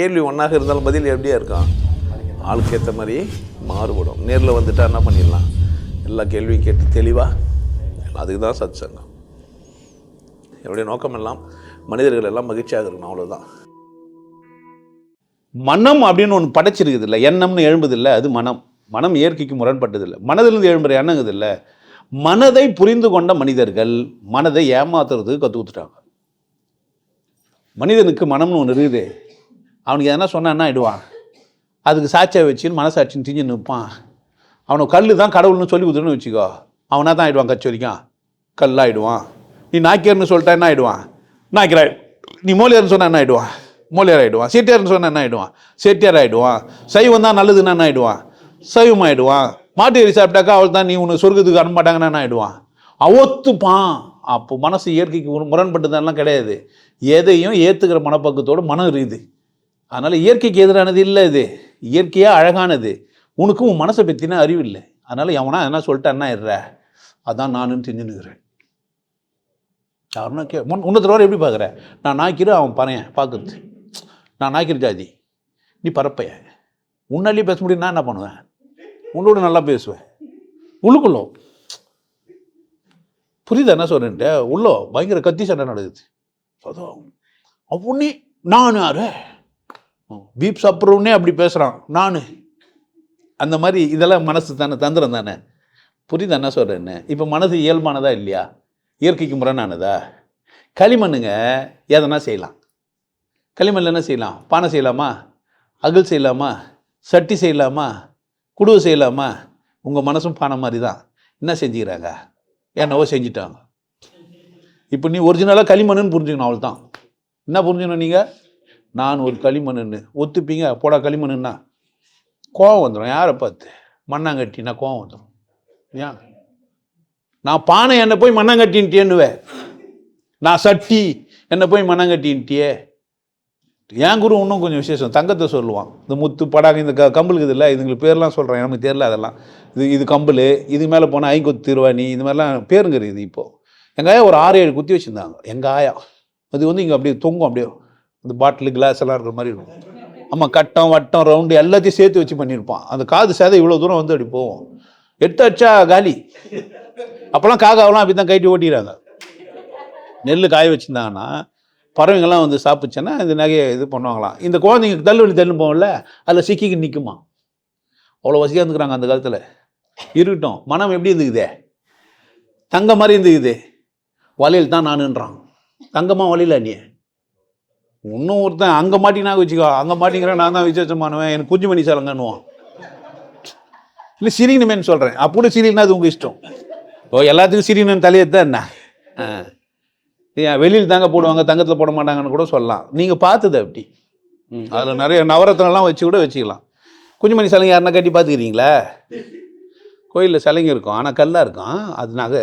கேள்வி ஒன்றாக இருந்தாலும் பதில் எப்படியா இருக்கும்? ஆளுக்கு ஏற்ற மாதிரி மாறுபடும். நேரில் வந்துட்டால் என்ன பண்ணிடலாம்? எல்லா கேள்வியும் கேட்டு தெளிவாக அதுக்கு தான் சத் சங்கம் என்னுடைய நோக்கம் எல்லாம் மனிதர்கள் எல்லாம் மகிழ்ச்சியாக இருக்கணும் அவ்வளோதான் மனம் அப்படின்னு ஒன்று படைச்சிருக்குது இல்லை எண்ணம்னு எழும்புது இல்லை அது மனம். மனம் இயற்கைக்கு முரண்பட்டதில்லை. மனதிலிருந்து எழும்புற எண்ணங்குது இல்லை மனதை புரிந்து கொண்ட மனிதர்கள் மனதை ஏமாத்துறதுக்கு கற்று கொடுத்துட்டாங்க. மனிதனுக்கு மனம்னு ஒன்று இருக்குது. அவனுக்கு எதனா சொன்னான்னா என்ன அதுக்கு சாட்சியை வச்சுன்னு மனசாட்சின்னு திஞ்சு நிற்பான். அவனை கல் தான் கடவுள்னு சொல்லி கொடுத்துருன்னு வச்சுக்கோ. அவனா தான் ஆயிடுவான் கட்சி வரைக்கும் கல்லாயிடுவான். நீ நாக்கியர்னு சொல்லிட்டா என்ன ஆகிடுவான் நாய்க்கிறாய் நீ மோலியார்னு சொன்னால் என்ன ஆகிடுவான் மோலியார் ஆயிடுவான். செட்டியார்னு சொன்னால் என்ன ஆகிடுவான் செட்டியார் ஆகிடுவான் சைவம் தான் நல்லதுன்னு என்ன ஆகிடுவான் சைவம் ஆகிடுவான் மாட்டு எரி சாப்பிட்டாக்கா அவள் தான் நீ உன்னை சொர்க்கத்துக்கு அனுப்ப மாட்டாங்கன்னா என்ன ஆகிடுவான் அவத்துப்பான். அப்போ மனசு இயற்கைக்கு முரண்பட்டதெல்லாம் கிடையாது. எதையும் ஏற்றுக்கிற மனப்பக்கத்தோடு மனம் இருக்குது அதனால் இயற்கைக்கு எதிரானது இல்லை இது. இயற்கையாக அழகானது. உனக்கு உன் மனசை பற்றின அறிவு இல்லை. அதனால் எவனா என்ன சொல்லிட்டு என்ன இருற அதான் நானுன்னு தெரிஞ்சுன்னுக்கிறேன் யாருன்னா கே முன் உன்னத்தில் வர எப்படி பார்க்குற நான் நாய்க்கிற அவன் பறையன் பார்க்குறது நான் நாய்க்கிற ஜாதி. நீ பரப்பைய. உன்னாலேயே பேச முடியும் நான் என்ன பண்ணுவேன்? உன்னோட நல்லா பேசுவேன். உள்ளுக்குள்ளோ. புரியுதா என்ன சொல்கிறேன்ட்டு உள்ளோ. பயங்கர கத்தி சண்டை நடக்குது. அதோ. அவனே நான் யாரு? பீப் சாப்பிட்றவனே அப்படி பேசுகிறான் நான். அந்த மாதிரி இதெல்லாம் மனசு தானே தந்திரம் தானே. புரியுதா என்ன சொல்கிறேன்னு இப்போ மனசு இயல்பானதா இல்லையா? இயற்கைக்கு முரணானதா? களிமண்ணுங்க எதனா செய்யலாம். களிமண்ணில் என்ன செய்யலாம்? பானை செய்யலாமா? அகல் செய்யலாமா? சட்டி செய்யலாமா? குடுவை செய்யலாமா? உங்கள் மனசும் பானை மாதிரி தான் என்ன செஞ்சுக்கிறாங்க? என்னவோ செஞ்சிட்டாங்க. இப்போ நீ ஒரிஜினலாக களிமண்ணுன்னு புரிஞ்சுக்கணும் அவள் தான் என்ன புரிஞ்சுக்கணும் நீங்கள் நான் ஒரு களிமண்ணுன்னு. ஒத்துப்பீங்க? போடா களிமண்ணுன்னா. கோவம் வந்துடும் யாரை பார்த்து? மண்ணாங்கட்டினா கோவம் வந்துடும் ஏன் நான் பானை என்னை போய் மண்ணாங்கட்டின்ட்டேன்னுவேன் நான் சட்டி என்னை போய் மண்ணாங்கட்டின்ட்டியே. என் குரு இன்னும் கொஞ்சம் விசேஷம். தங்கத்தை சொல்லுவான். இந்த முத்து படாக இந்த க கம்பலுக்கு இதில் இதுங்களுக்கு பேர்லாம் சொல்கிறேன் எனக்கு தெரியல அதெல்லாம். இது இது கம்பல் இது மேலே போனால் ஐங்கொத்து திருவாணி. இது மாதிரிலாம் பேருங்கிறது இப்போது எங்கள் ஆயா ஒரு ஆறு ஏழு குத்தி வச்சுருந்தாங்க. எங்கள் ஆயா. அது வந்து இங்கே அப்படியே தொங்கும் அப்படியே இந்த பாட்டில் கிளாஸ் எல்லாம் இருக்கிற மாதிரி இருக்கும். ஆமாம் கட்டம் வட்டம் ரவுண்டு எல்லாத்தையும் சேர்த்து வச்சு பண்ணியிருப்பான். அந்த காது சேதை இவ்வளோ தூரம் வந்து அப்படி போகும். எட்டு அடிச்சா காலி? அப்போல்லாம் காக்காவெல்லாம் அப்படி தான் கைட்டி ஓட்டிக்கிறாங்க. நெல் காய வச்சுருந்தாங்கன்னா பறவைங்கள்லாம் வந்து சாப்பிடுச்சுன்னா இந்த நகையை இது பண்ணுவாங்களாம். இந்த குழந்தைங்க தள்ளுவலி தள்ளு போகல அதில் சிக்கிக்கு நிற்குமா அவ்வளோ வசதியாக இருந்துக்கிறாங்க அந்த காலத்தில். இருக்கட்டும் மனம் எப்படி இருந்துக்குதே? தங்க மாதிரி இருந்துக்குது? வலையில் தான் நானுன்றான். தங்கமாக வலையில நீ? இன்னும் ஒருத்தன் அங்கே மாட்டினா வச்சுக்கோ. அங்கே மாட்டிங்கிறேன் நான் தான் விசேஷமானவன் எனக்கு குஞ்சு மணி சலங்கன்னுவான். இல்லை சிரிக்கணுமேன்னு சொல்கிறேன் அப்படி சிரினா அது உங்கள் இஷ்டம். ஓ எல்லாத்துக்கும் சிரிக்கணும்னு தலையத்தான் என்ன? ஆ. ஏன் வெளியில் தாங்க போடுவாங்க தங்கத்தில் போட மாட்டாங்கன்னு கூட சொல்லலாம். நீங்கள் பார்த்தது அப்படி. அதில் நிறைய நவரத்தனெல்லாம் வச்சு கூட வச்சுக்கலாம். குஞ்சுமணி சலங்கை யாருன்னா கட்டி பார்த்துக்கிறீங்களா? கோயிலில் சலங்கை இருக்கும். ஆனால் கல்லாக இருக்கும். அது நகை.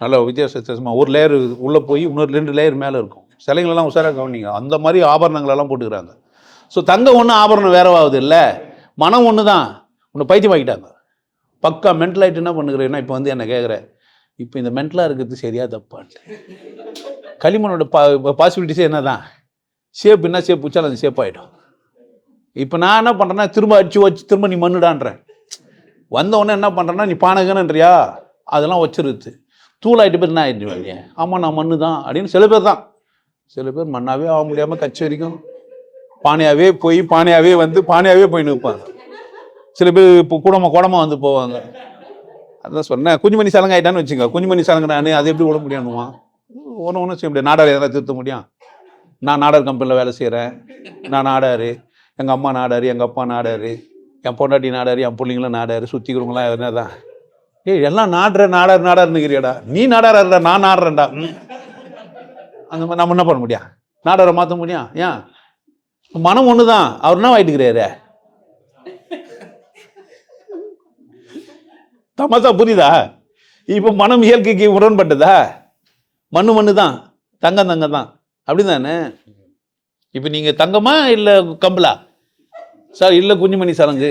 நல்ல வித்தியாச வித்தியாசமாக ஒரு லேயர் உள்ளே போய் இன்னொரு ரெண்டு லேயர் மேலே இருக்கும். சிலைங்களெல்லாம் உஷாராக கவனிங்க. அந்த மாதிரி ஆபரணங்களெல்லாம் போட்டுக்கிறாங்க. ஸோ தங்கம் ஒன்று ஆபரணம் வேறவாகுது இல்லை? மனம் ஒன்று தான் உன்னை பைத்தியமாக்கிட்டாங்க. பக்கா மென்டல் ஆகிட்டு என்ன பண்ணுகிறேன்னா இப்போ வந்து என்ன கேட்குறேன் இப்போ இந்த மென்டலாக இருக்கிறது சரியா தப்பான்ட்டு. களிமண்ணோட பா பாசிபிலிட்டிஸே என்ன தான் ஷேப் என்ன ஷேப் வச்சாலும் அது ஷேப் ஆகிடும் இப்போ நான் என்ன பண்ணுறேன்னா திரும்ப அடிச்சு வச்சு திரும்ப நீ மண்ணுடான்றேன். வந்தவொடனே என்ன பண்ணுறேன்னா நீ பானகன்றியா? அதெல்லாம் வச்சிருது தூளாயிட்டு போய் என்ன ஆயிடுவாங்க ஆமாம் நான் மண்ணு தான் அப்படின்னு சில பேர் தான். சில பேர் மண்ணாவே ஆக முடியாமல் கட்சி வரைக்கும் பானையாகவே போய் பானையாகவே வந்து பானையாகவே போய் நிற்பாங்க. சில பேர் இப்போ கூடமா கூடமா வந்து போவாங்க. அதான் சொன்னேன் குஞ்சுமணி சலங்க ஆயிட்டான்னு வச்சுங்க குஞ்சுமணி சலங்க நான் அது எப்படி விட முடியாதுமா ஒன்று ஒன்றும் செய்ய முடியாது. நாடார் எதனா திருத்த முடியும் நான் நாடார் கம்பெனியில் வேலை செய்கிறேன் நான் நாடாரு. எங்கள் அம்மா நாடாரு எங்கள் அப்பா நாடாரு. என் பொண்டாட்டி நாடாரு என் பிள்ளைங்களும் நாடாரு. சுற்றிக்கிறவங்களாம் என்ன தான் ஏய் எல்லாம் நாடுற நாடார் நாடார்னுக்கிறியாடா நீ நாடாரா நான் நாடுறேன்டா. அந்த மாதிரி நம்ம என்ன பண்ண முடியும்? நாடரை மாற்ற முடியும்? ஏன்? மனம் ஒன்று தான் அவர் என்ன வாயிட்டுக்கிறாரு? தமாசா புரியுதா? இப்போ மனம் இயற்கைக்கு உடன்பட்டதா? மண்ணு மண்ணு தான் தங்கம் தங்கம் தான் அப்படி தானே இப்போ நீங்கள் தங்கமா இல்லை கம்பலா சார் இல்லை குஞ்சுமணி சலங்கு.